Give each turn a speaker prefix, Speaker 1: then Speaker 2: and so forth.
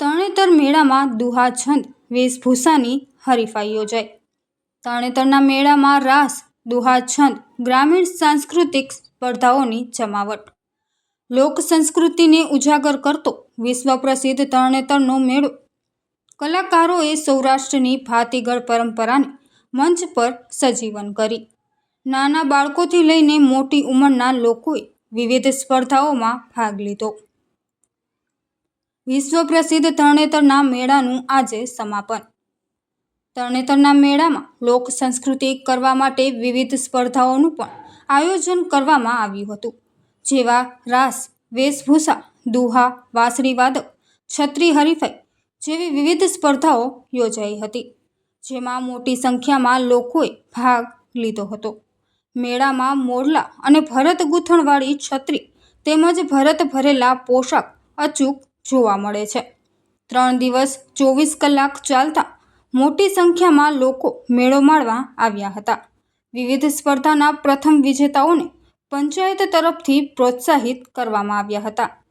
Speaker 1: તરણેતર મેળામાં દુહા છંદ વેશભૂષાની હરીફાઈ યોજાઈ. તરણેતરના મેળામાં રાસ દુહા છંદ ગ્રામીણ સાંસ્કૃતિક સ્પર્ધાઓની જમાવટ. લોક સંસ્કૃતિને ઉજાગર કરતો વિશ્વ પ્રસિદ્ધ તરણેતરનો મેળો. કલાકારોએ સૌરાષ્ટ્રની ભાતીગળ પરંપરાને મંચ પર સજીવન કરી. નાના બાળકોથી લઈને મોટી ઉંમરના લોકોએ વિવિધ સ્પર્ધાઓમાં ભાગ લીધો. વિશ્વ પ્રસિદ્ધ તરણેતરના મેળાનું આજે સમાપન. તરણેતરના મેળામાં લોક સંસ્કૃતિ કરવા માટે વિવિધ સ્પર્ધાઓનું પણ આયોજન કરવામાં આવ્યું હતું. જેવા રાસ, વેશભૂષા, દુહા, વાંસળી વાદક, છત્રી હરીફાઈ જેવી વિવિધ સ્પર્ધાઓ યોજાઈ હતી. જેમાં મોટી સંખ્યામાં લોકોએ ભાગ લીધો હતો. મેળામાં મોરલા અને ભરત ગૂંથણવાળી છત્રી તેમજ ભરત ભરેલા પોશાક, અચૂક જોવા મળે છે. ત્રણ દિવસ ચોવીસ કલાક ચાલતા મોટી સંખ્યામાં લોકો મેળો માણવા આવ્યા હતા. વિવિધ સ્પર્ધાના પ્રથમ વિજેતાઓને પંચાયત તરફથી પ્રોત્સાહિત કરવામાં આવ્યા હતા.